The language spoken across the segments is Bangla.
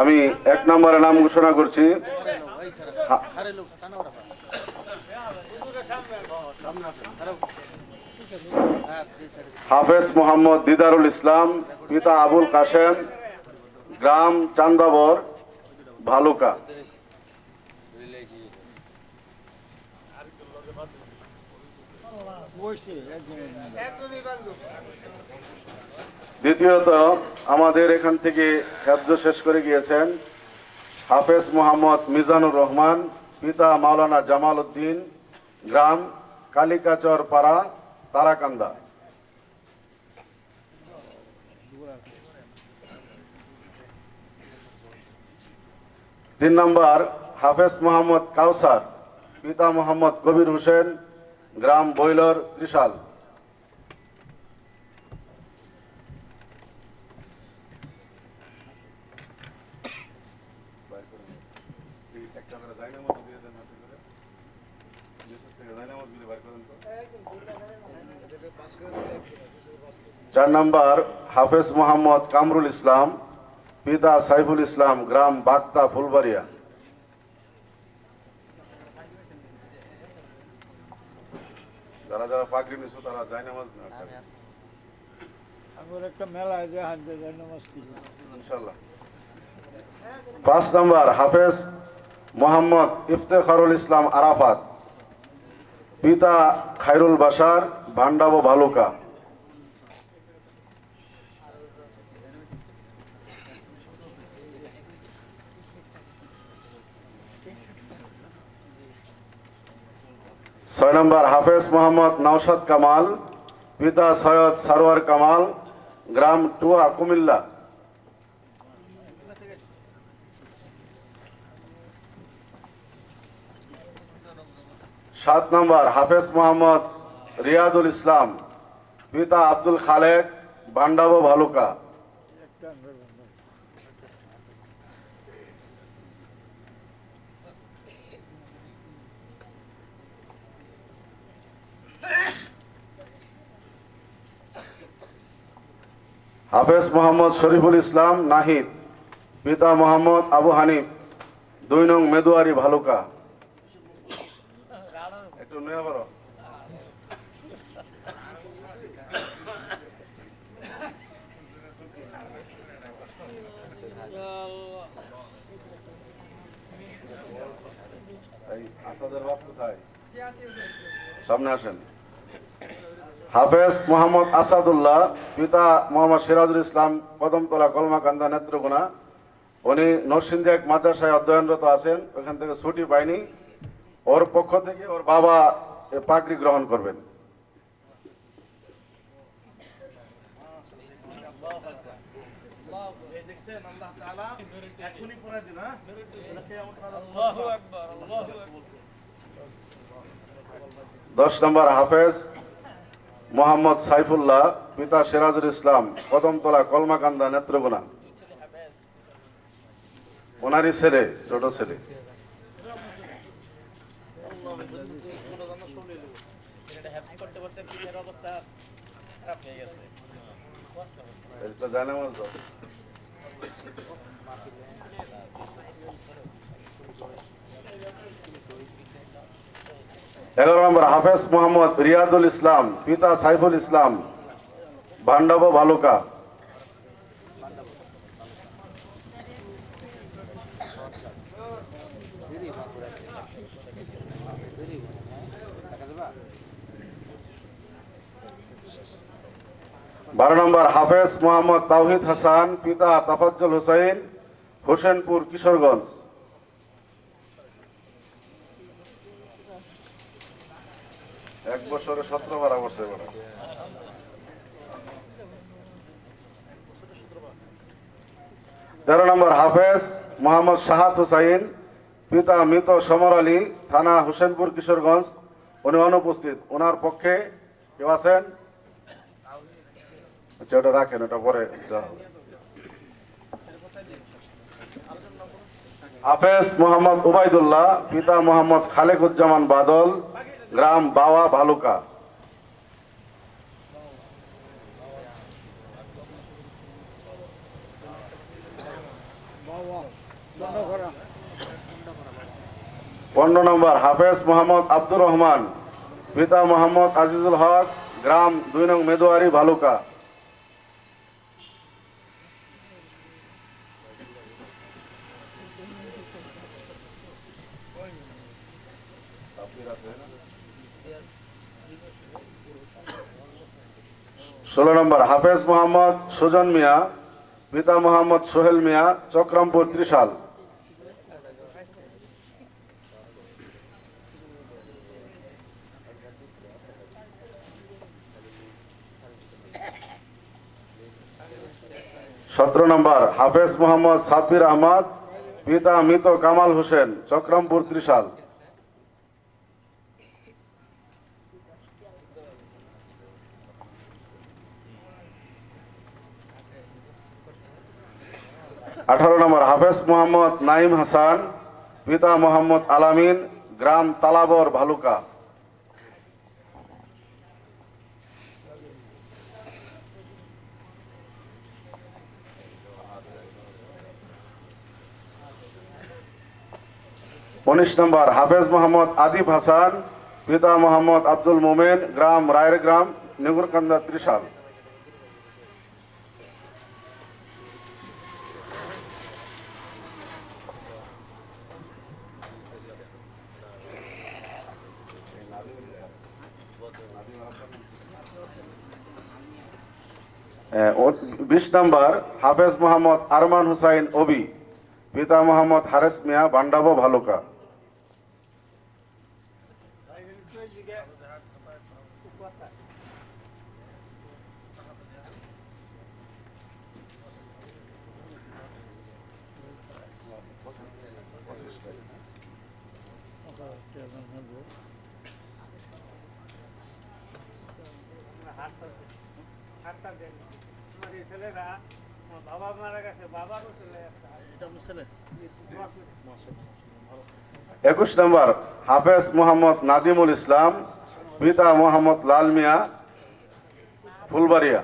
আমি এক নম্বরে নাম ঘোষণা করছি। হাফেজ মোহাম্মদ দিদারুল ইসলাম, পিতা আবুল কাশেম, গ্রাম চান্দাবর, ভালুকা। দ্বিতীয়ত, আমাদের এখান থেকে হেফজ শেষ করে গিয়েছেন হাফেজ মোহাম্মদ মিজানুর রহমান, পিতা মাওলানা জামাল উদ্দিন গ্রাম কালিকাচর পাড়া, তারাকান্দা। তিন নম্বর, হাফেজ মোহাম্মদ কাউসার, পিতা মোহাম্মদ কবির হোসেন, গ্রাম বৈলর ত্রিশাল। চার নম্বর হাফেজ মোহাম্মদ কামরুল ইসলাম পিতা সাইফুল ইসলাম গ্রাম বাগতা ফুলবাড়িয়া যারা যারা পাগড়ি নিছো তারা যায় নামাজ না আমার একটা মেলায় যে হাতে যায় নামাজ কি পাঁচ নম্বর হাফেজ মোহাম্মদ ইফতেখারুল ইসলাম আরাফাত, পিতা খায়রুল বাসার ভান্ডাবো ভালুকা। ছয় নম্বর, হাফেজ মোহাম্মদ নওশাদ কামাল, পিতা সৈয়দ সারোয়ার কামাল, গ্রাম টুয়া কুমিল্লা। সাত নম্বর, হাফেজ মোহাম্মদ রিয়াদুল ইসলাম, পিতা আব্দুল খালেক, বান্ডাবো ভালুকা। হাফেজ মোহাম্মদ শরীফুল ইসলাম নাহিদ, পিতা মোহাম্মদ আবু হানিফ, দুই নং মেদুয়ারি ভালুকা একটু নিয়ে বলো এই আসাদের বাপ কোথায় সামনে আসেন। হাফেজ মোহাম্মদ আসাদুল্লাহ, পিতা মোহাম্মদ সিরাজুল ইসলাম, কদমতলা কলমাকান্দা নেত্রকোনা। উনি নরসিংদী মাদ্রাসায় অধ্যয়নরত আছেন, ওখান থেকে ছুটি পায়নি। ওর পক্ষ থেকে ওর বাবা পাগড়ি গ্রহণ করবেন। দশ নম্বর হাফেজ মোহাম্মদ সাইফুল্লাহ, পিতা সিরাজুল ইসলাম, কদমতলা কলমাকান্দা নেত্রকোনা। ওনারই ছেলে, ছোট ছেলে। এটা জানামাজ দাও। এগারো নম্বর হাফেজ মোহাম্মদ রিয়াদুল ইসলাম পিতা সাইফুল ইসলাম ভান্ডাবো ভালুকা বারো নম্বর, হাফেজ মোহাম্মদ তাওহিদ হাসান, পিতা তাফাজ্জল হোসাইন, হোসেনপুর, কিশোরগঞ্জ। এক বছরে সতেরো বারো বড় তেরো নম্বর, হাফেজ মোহাম্মদ শাহাদ হুসাইন, পিতা মৃত সমর আলী, থানা হোসেনপুর, কিশোরগঞ্জ। উনি অনুপস্থিত। ওনার পক্ষে কেউ আছেন? আচ্ছা ওটা রাখেন, ওটা পরে হাফেজ মোহাম্মদ উবায়দুল্লাহ পিতা মোহাম্মদ খালেকুজ্জামান বাদল, গ্রাম বাওয়া ভালুকা। পনেরো নম্বর, হাফেজ মোহাম্মদ আব্দুর রহমান, পিতা মোহাম্মদ আজিজুল হক, গ্রাম দুই নং মেদুয়ারি ভালুকা। ষোলো নম্বর, হাফেজ মোহাম্মদ সুজন মিয়া, পিতা মোহাম্মদ সোহেল মিয়া, চক্রমপুর ত্রিশাল। সতেরো নম্বর, হাফেজ মোহাম্মদ সাব্বির আহমদ, পিতা মৃত কামাল হোসেন, চক্রমপুর ত্রিশাল। আঠারো নম্বর, হাফেজ মোহাম্মদ নাইম হাসান, পিতা মোহাম্মদ আলামিন, গ্রাম তালাবর ভালুকা। উনিশ নম্বর, হাফেজ মোহাম্মদ আদিব হাসান, পিতা মোহাম্মদ আব্দুল মোমেন, গ্রাম রায়ের গ্রাম, নেগুরকান্দা ত্রিশাল। বিশ নম্বর হাফেজ মোহাম্মদ আরমান হুসাইন ওবি পিতা মোহাম্মদ হারেস মিয়া বান্ডাবো ভালুকা হাতটা দেন একুশ নম্বর হাফেজ মোহাম্মদ নাদিমুল ইসলাম পিতা মোহাম্মদ লাল মিয়া ফুলবাড়িয়া।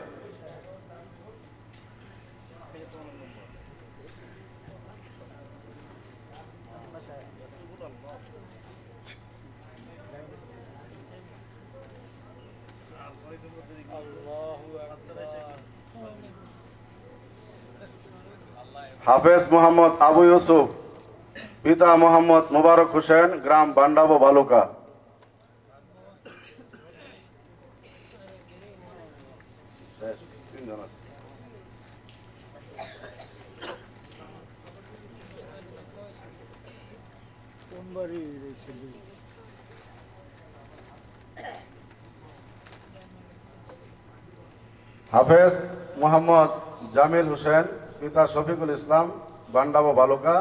হাফেজ মোহাম্মদ আবু ইউসুফ পিতা মোহাম্মদ মোবারক হোসেন গ্রাম বান্ডাবো বালুকা। বাড়ি এই ছেলে হাফেজ মোহাম্মদ জামিল হোসেন, পিতা শফিকুল ইসলাম, বান্ডাবো বালুকা।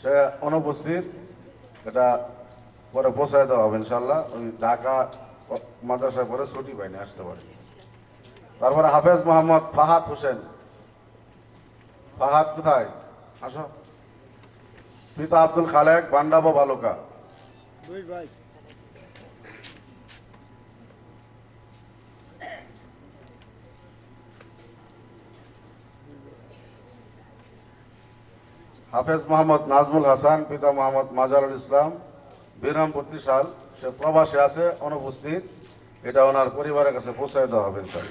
সে অনুপস্থিত। এটা পরে পৌঁছায় দেওয়া হবে ইনশাল্লাহ ওই ঢাকা মাদ্রাসায় পরে ছুটি পাইনি, আসতে পারে তারপরে হাফেজ মোহাম্মদ ফাহাদ হোসেন। ফাহাদ কোথায়? আসো। পিতা আব্দুল খালেক, বান্ডাবো বালুকা। হাফেজ মোহাম্মদ নাজমুল হাসান, পিতা মোহাম্মদ মাজারুল ইসলাম বিরাম সাল সে প্রবাসে আছে, অনুপস্থিত। এটা ওনার পরিবারের কাছে পৌঁছায় দেওয়া হবে স্যার